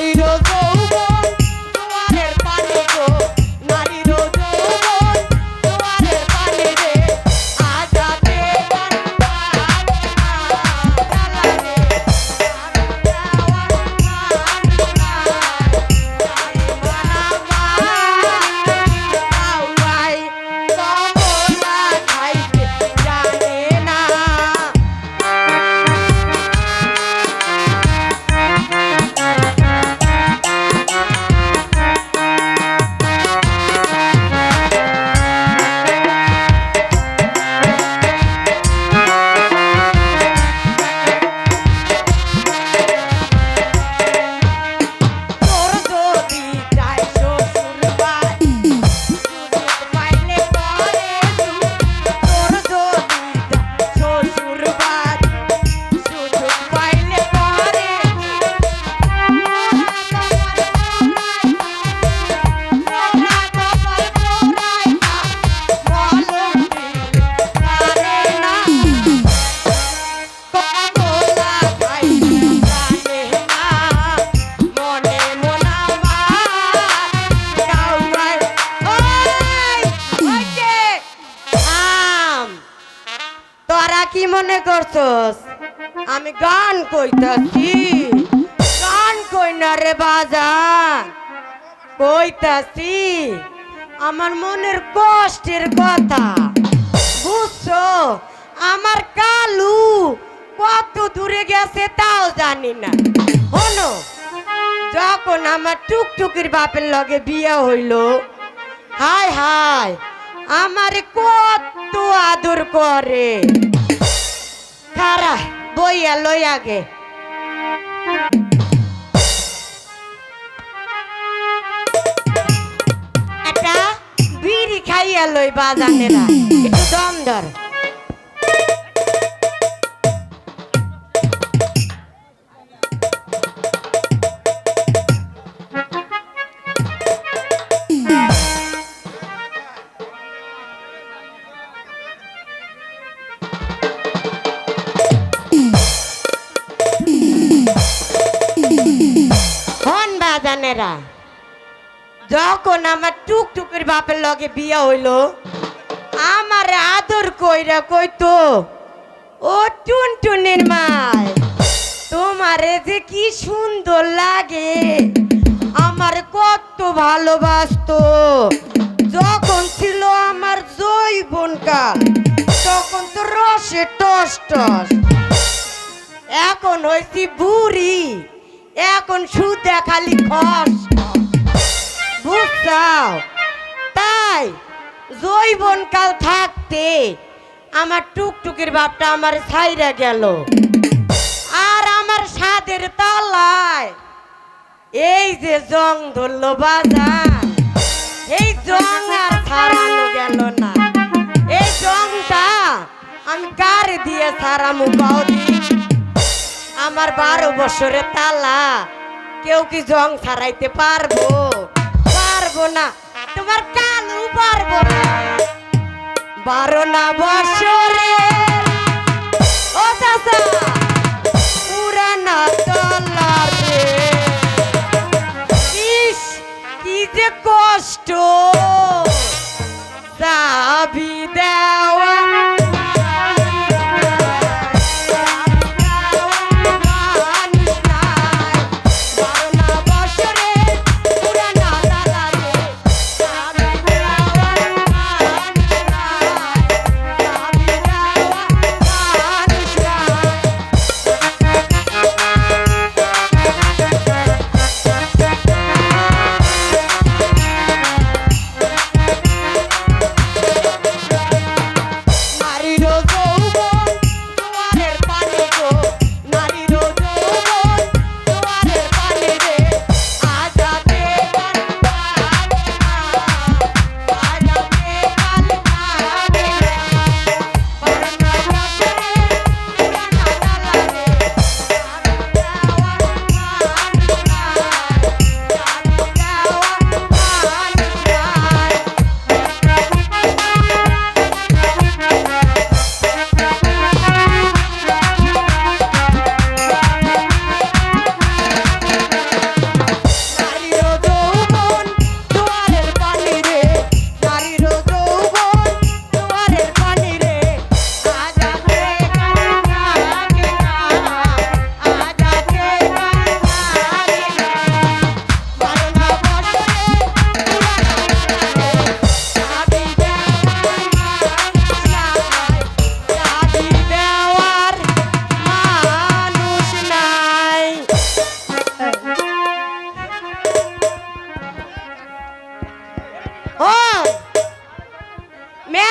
light of কি মনে করছস? আমি গান কইতাছি। গান কই না রে বাজান কইতাছি, আমার মনের কষ্টের কথা। বুঝছ? আমার কালু কত দূরে গেছে তাও জানি না। হনো যখন আমার টুকটুকির বাপের লগে বিয়ে হইল, হায় হায়, আমার কত আদর করে। খারা বইয়া লই আগে একটা বিড়ি খাইয়া লই বাজানেরা একটু দম ধর বাজানেরা যখন আমার টুকটুকের বাপের লগে বিয়া হইল, আমার আদর কইরা কইতো, ও টুনটুনির মায় তোমারে যে কি সুন্দর লাগে, আমার কত ভালোবাসতো। যখন ছিল আমার জৈবন কাল, তখন তো রসে টস টস। এখন হয়েছি বুড়ি। এখন সুদে খালি খস। বুঝছাও? তাই জৈবন কাল থাকতে আমার টুকটুকির বাপটা আমার ছাইরা গেল। আর আমার সাদের তলায় এই যে জং ধরলো বাজার, এই জং আর ছাড়ানো গেল না। এই জংটা আমি কার দিয়ে ছাড়ামু বাউদি আমার বারো বছরের তালা। কেউ কি জং ছাড়াইতে পারব? পারব না। তোমার কালু পারব না। বারো না বছরে। ও কষ্ট। চাবি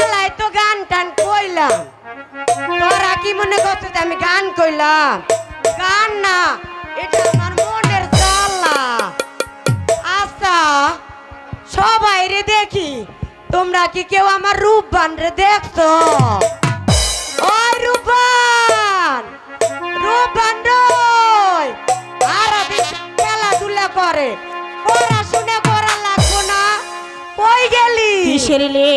বেলায় তো গান টান কইলাম। তোরা কি মনে করছ যে আমি গান কইলাম? গান না, এটা আমার মনের জ্বালা। আচ্ছা সবাই রে দেখি, তোমরা কি কেউ আমার রূপবান রে দেখছ? ওই রূপবান রূপবান রয় আরবি খেলাধুলা করে, পড়াশোনা করা লাগবো না। কই গেলি? কিসের লে?